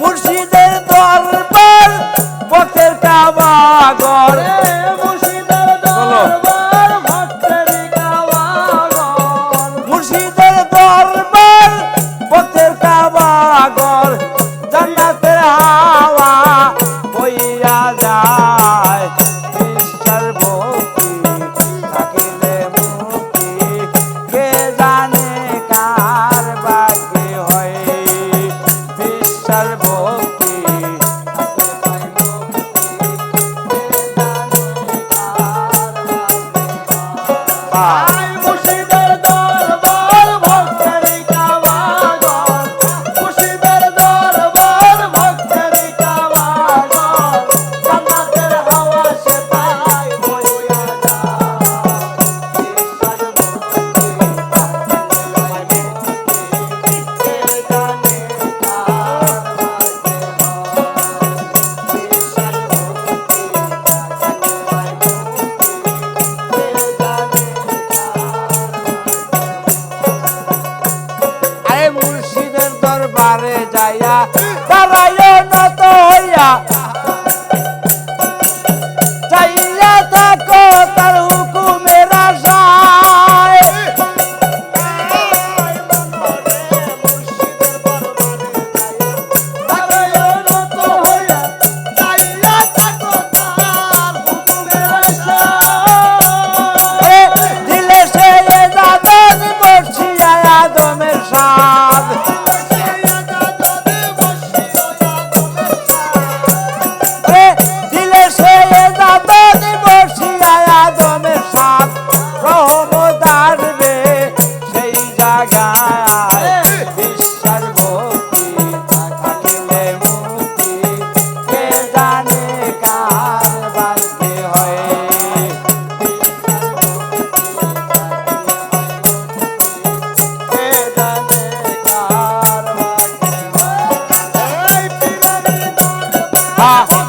মুর্শিদের দরবার পথের কাবাগর মুর্শিদের দরবার পথের কাবাগর জান্নাতের হা salvo. 하